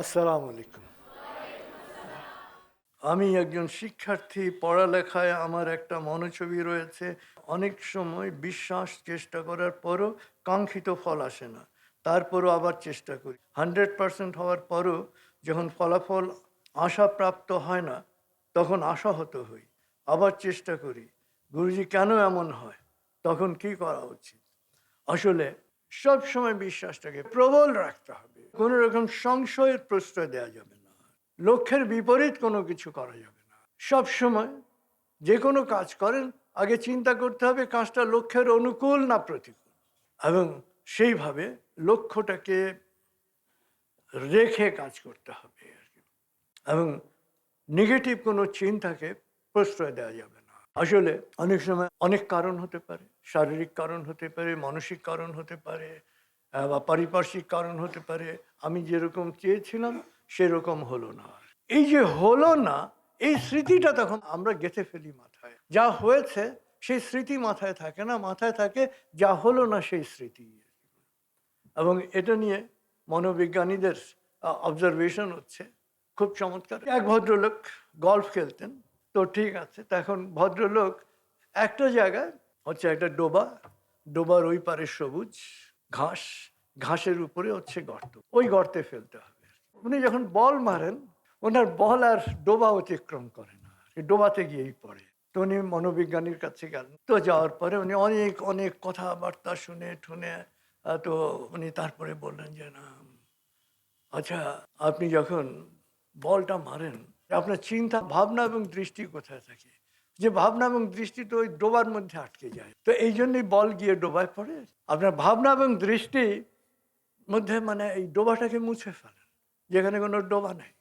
আসসালামু আলাইকুম। আমি একজন শিক্ষার্থী, পড়ালেখায় আমার একটা মনোছবি রয়েছে। অনেক সময় বিশ্বাস, চেষ্টা করার পরও কাঙ্ক্ষিত ফল আসে না। তারপরও আবার চেষ্টা করি। হান্ড্রেড পার্সেন্ট হওয়ার পরও যখন ফলাফল আশাপ্রাপ্ত হয় না, তখন আশাহত হই। আবার চেষ্টা করি, গুরুজি, কেন এমন হয়? তখন কি করা উচিত? আসলে সব সময় বিশ্বাসটাকে প্রবল রাখতে হবে। কোনো রকম সংশয়ের প্রশ্রয় দেওয়া যাবে না। লক্ষ্যের বিপরীত কোনো কিছু করা যাবে না। সব সময় যে কোনো কাজ করেন, আগে চিন্তা করতে হবে কাজটা লক্ষ্যের অনুকূল না প্রতিকূল। এবং সেইভাবে লক্ষ্যটাকে রেখে কাজ করতে হবে এবং নেগেটিভ কোনো চিন্তাকে প্রশ্রয় দেওয়া যাবে না। আসলে অনেক সময় অনেক কারণ হতে পারে। শারীরিক কারণ হতে পারে, মানসিক কারণ হতে পারে বা পারিপার্শ্বিক কারণ হতে পারে। আমি যেরকম চেয়েছিলাম, সেরকম হলো না। এই যে হলো না, এই স্মৃতিটা তখন আমরা গেঁথে ফেলি মাথায়। যা হয়েছে, সেই স্মৃতি মাথায় থাকে না। মাথায় থাকে, যা হলো না, সেই স্মৃতি। এবং এটা নিয়ে মনোবিজ্ঞানীদের অবজারভেশন হচ্ছে। খুব চমৎকার। এক ভদ্রলোক গল্ফ খেলতেন। তো ঠিক আছে, তো এখন ভদ্রলোক একটা জায়গায় হচ্ছে একটা ডোবা, ডোবার ওই পারে সবুজ ঘাস, ঘাসের উপরে হচ্ছে গর্ত, ওই গর্তে ফেলতে হবে। উনি যখন বল মারেন, ওনার বল আর ডোবা অতিক্রম করে না ডোবাতে গিয়েই পড়ে। তো উনি মনোবিজ্ঞানীর কাছে গেলেন। তো যাওয়ার পরে উনি অনেক অনেক কথাবার্তা শুনে ঠুনে তো উনি তারপরে বললেন যে, না আচ্ছা আপনি যখন বলটা মারেন আপনার চিন্তা, ভাবনা এবং দৃষ্টি কোথায় থাকে? যে ভাবনা এবং দৃষ্টি তো ওই ডোবার মধ্যে আটকে যায়। তো এই জন্যই বল গিয়ে ডোবায় পড়ে। আপনার ভাবনা এবং দৃষ্টি মধ্যে মানে এই ডোবাটাকে মুছে ফেলেন, যেখানে কোনো ডোবা নেই।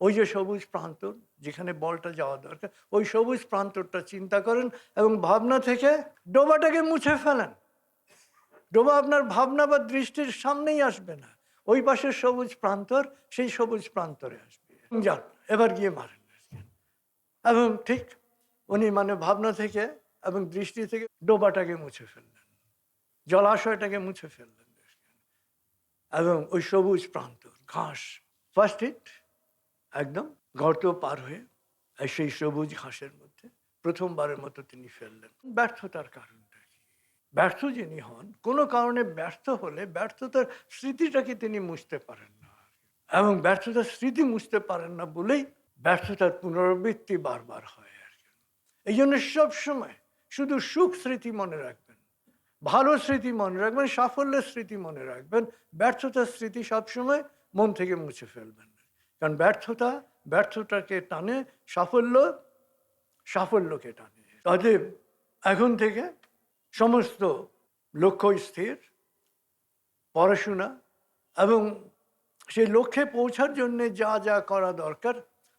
ওই যে সবুজ প্রান্তর, যেখানে বলটা যাওয়া দরকার, ওই সবুজ প্রান্তরটা চিন্তা করেন এবং ভাবনা থেকে ডোবাটাকে মুছে ফেলেন। ডোবা আপনার ভাবনা বা দৃষ্টির সামনেই আসবে না। ওই পাশের সবুজ প্রান্তর, সেই সবুজ প্রান্তরে আসবে। যান এবার গিয়ে মারেন। এবং ঠিক উনি মানে ভাবনা থেকে এবং দৃষ্টি থেকে ডোবাটাকে মুছে ফেললেন। জলাশয়টাকে মুছে ফেললেন। এবং ওই সবুজ প্রান্তর, ঘাস ফার্স্ট হিট একদম গর্ত পার হয়ে সেই সবুজ ঘাসের মধ্যে প্রথমবারের মতো তিনি ফেললেন। ব্যর্থতার কারণটা কি? ব্যর্থ যিনি হন, কোনো কারণে ব্যর্থ হলে ব্যর্থতার স্মৃতিটাকে তিনি মুছতে পারেন এবং ব্যর্থতার স্মৃতি মুছতে পারেন না বলেই ব্যর্থতার পুনরাবৃত্তি বারবার হয় আর কি। এই জন্য সবসময় শুধু সুখ স্মৃতি মনে রাখবেন, ভালো স্মৃতি মনে রাখবেন, সাফল্যের স্মৃতি মনে রাখবেন ব্যর্থতার স্মৃতি সবসময় মন থেকে মুছে ফেলবেন। কারণ ব্যর্থতা, ব্যর্থতাকে টানে, সাফল্য, সাফল্যকে টানে। অতএব এখন থেকে সমস্ত লক্ষ্য স্থির, পড়াশোনা এবং সেই লক্ষ্যে পৌঁছার জন্যে যা যা করা দরকার,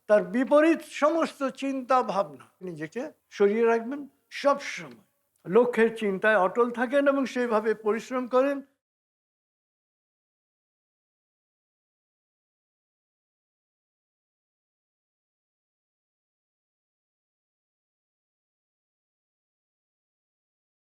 তার বিপরীত সমস্ত চিন্তা ভাবনা নিজেকে সরিয়ে রাখবেন সবসময়। লক্ষ্যের চিন্তায় অটল থাকেন এবং সেইভাবে পরিশ্রম করেন।